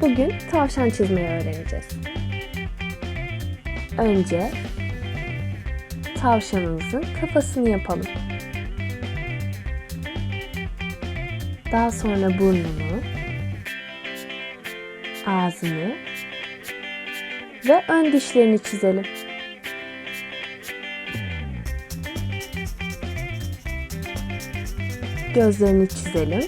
Bugün tavşan çizmeyi öğreneceğiz. Önce tavşanımızın kafasını yapalım. Daha sonra burnunu, ağzını ve ön dişlerini çizelim. Gözlerini çizelim.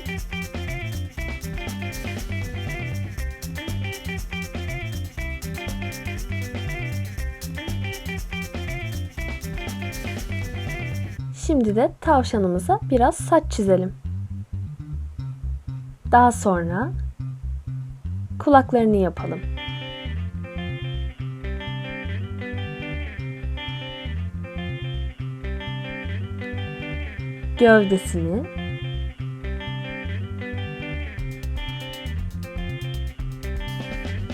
Şimdi de tavşanımıza biraz saç çizelim. Daha sonra kulaklarını yapalım. Gövdesini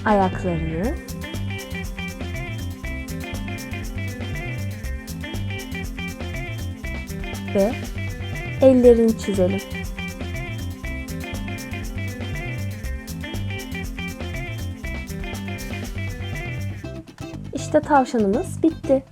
ayaklarını ve ellerini çizelim. İşte tavşanımız bitti.